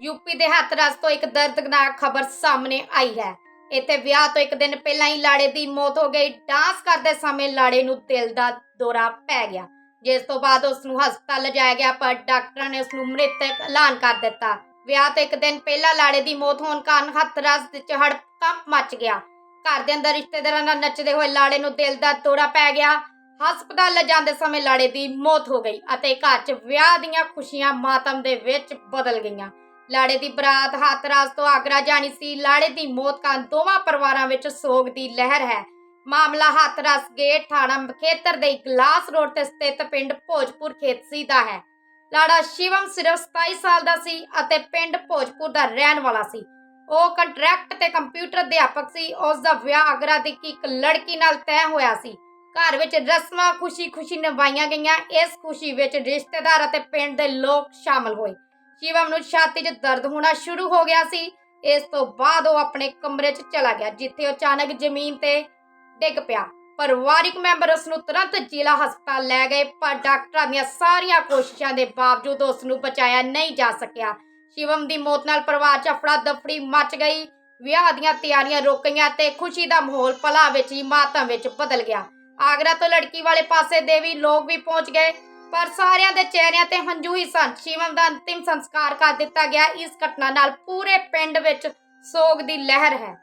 UP ਦੇ ਹੱਥਰਸ ਤੋਂ ਇੱਕ ਦਰਦਨਾਕ ਖਬਰ ਸਾਹਮਣੇ ਆਈ ਹੈ। ਇੱਥੇ ਵਿਆਹ ਤੋਂ ਇੱਕ ਦਿਨ ਪਹਿਲਾਂ ਹੀ ਲਾੜੇ ਦੀ ਮੌਤ ਹੋ ਗਈ। ਡਾਂਸ ਕਰਦੇ ਸਮੇਂ ਲਾੜੇ ਨੂੰ ਦਿਲ ਦਾ ਦੌਰਾ ਪੈ ਗਿਆ। ਜਿਸ ਤੋਂ ਬਾਅਦ ਉਸ ਨੂੰ ਹਸਪਤਾਲ ਲਿਜਾਇਆ ਗਿਆ, ਪਰ ਡਾਕਟਰਾਂ ਨੇ ਉਸ ਨੂੰ ਮ੍ਰਿਤਕ ਐਲਾਨ ਕਰ ਦਿੱਤਾ। ਵਿਆਹ ਤੋਂ ਇੱਕ ਦਿਨ ਪਹਿਲਾਂ ਲਾੜੇ ਦੀ ਮੌਤ ਹੋਣ ਕਾਰਨ ਹੱਥਰਸ ਵਿੱਚ ਹੜਕੰਪ ਮਚ ਗਿਆ। ਘਰ ਦੇ ਅੰਦਰ ਰਿਸ਼ਤੇਦਾਰਾਂ ਨਾਲ ਨੱਚਦੇ ਹੋਏ ਲਾੜੇ ਨੂੰ ਦਿਲ ਦਾ ਦੌਰਾ ਪੈ ਗਿਆ। ਹਸਪਤਾਲ ਲਿਜਾਂਦੇ ਸਮੇਂ ਲਾੜੇ ਦੀ ਮੌਤ ਹੋ ਗਈ ਅਤੇ ਘਰ 'ਚ ਵਿਆਹ ਦੀਆਂ ਖੁਸ਼ੀਆਂ ਮਾਤਮ ਦੇ ਵਿੱਚ ਬਦਲ ਗਈਆਂ। ਲਾੜੇ ਦੀ ਬਰਾਤ ਹਾਥਰਾਸ ਤੋਂ ਆਗਰਾ ਜਾਣੀ ਸੀ। ਲਾੜੇ ਦੀ ਮੌਤ ਕਾਰਨ ਦੋਵਾਂ ਪਰਿਵਾਰਾਂ ਵਿੱਚ ਸੋਗ ਦੀ ਲਹਿਰ ਹੈ। ਮਾਮਲਾ ਹਾਥਰਾਸ ਗੇਟ ਥਾਣਾ ਖੇਤਰ ਦੇ ਗਲਾਸ ਰੋਡ ਤੇ ਸਥਿਤ ਪਿੰਡ ਭੋਜਪੁਰ ਖੇਤਸੀ ਦਾ ਹੈ। ਲਾੜਾ ਸ਼ਿਵਮ ਸਿਰਫ 27 ਸਾਲ ਦਾ ਸੀ ਅਤੇ ਪਿੰਡ ਭੋਜਪੁਰ ਦਾ ਰਹਿਣ ਵਾਲਾ ਸੀ। ਉਹ ਕੰਟਰੈਕਟ ਤੇ ਕੰਪਿਊਟਰ ਅਧਿਆਪਕ ਸੀ। ਉਸ ਦਾ ਵਿਆਹ ਆਗਰਾ ਦੀ ਇੱਕ ਲੜਕੀ ਨਾਲ ਤੈਅ ਹੋਇਆ ਸੀ। ਘਰ ਵਿੱਚ ਰਸਮਾਂ ਖੁਸ਼ੀ-ਖੁਸ਼ੀ ਨਿਭਾਈਆਂ ਗਈਆਂ। ਇਸ ਖੁਸ਼ੀ ਵਿੱਚ ਰਿਸ਼ਤੇਦਾਰ ਅਤੇ ਪਿੰਡ ਦੇ ਲੋਕ ਸ਼ਾਮਲ ਹੋਏ। ਸ਼ਿਵਮ ਨੂੰ ਛਾਤੀ 'ਚ ਦਰਦ ਹੋਣਾ ਸ਼ੁਰੂ ਹੋ ਗਿਆ ਸੀ। ਇਸ ਤੋਂ ਬਾਅਦ ਉਹ ਆਪਣੇ ਕਮਰੇ 'ਚ ਚਲਾ ਗਿਆ, ਜਿੱਥੇ ਅਚਾਨਕ ਜ਼ਮੀਨ ਤੇ ਡਿੱਗ ਪਿਆ। ਪਰਿਵਾਰਿਕ ਮੈਂਬਰ ਉਸ ਨੂੰ ਤੁਰੰਤ ਜ਼ਿਲ੍ਹਾ ਹਸਪਤਾਲ ਲੈ ਗਏ, ਪਰ ਡਾਕਟਰਾਂ ਦੀਆਂ ਸਾਰੀਆਂ ਕੋਸ਼ਿਸ਼ਾਂ ਦੇ ਬਾਵਜੂਦ ਉਸ ਨੂੰ ਬਚਾਇਆ ਨਹੀਂ ਜਾ ਸਕਿਆ। ਸ਼ਿਵਮ ਦੀ ਮੌਤ ਨਾਲ ਪਰਿਵਾਰ 'ਚ ਅਫੜਾ ਦਫੜੀ ਮਚ ਗਈ। ਵਿਆਹ ਦੀਆਂ ਤਿਆਰੀਆਂ ਰੁਕ ਗਈਆਂ ਤੇ ਖੁਸ਼ੀ ਦਾ ਮਾਹੌਲ ਪਲਾਂ ਵਿੱਚ ਹੀ ਮਾਤਮ ਵਿੱਚ ਬਦਲ ਗਿਆ। ਆਗਰਾ ਤੋਂ ਲੜਕੀ ਵਾਲੇ ਪਾਸੇ ਦੇ ਵੀ ਲੋਕ ਵੀ ਪਹੁੰਚ ਗਏ। ਪਰ ਸਾਰਿਆਂ ਦੇ ਚਿਹਰਿਆਂ ਤੇ ਹੰਝੂ ਹੀ ਸਨ। ਸ਼ਿਵਮ ਦਾ ਅੰਤਿਮ ਸੰਸਕਾਰ ਕਰ ਦਿੱਤਾ ਗਿਆ। ਇਸ ਘਟਨਾ ਨਾਲ ਪੂਰੇ ਪਿੰਡ ਵਿੱਚ ਸੋਗ ਦੀ ਲਹਿਰ ਹੈ।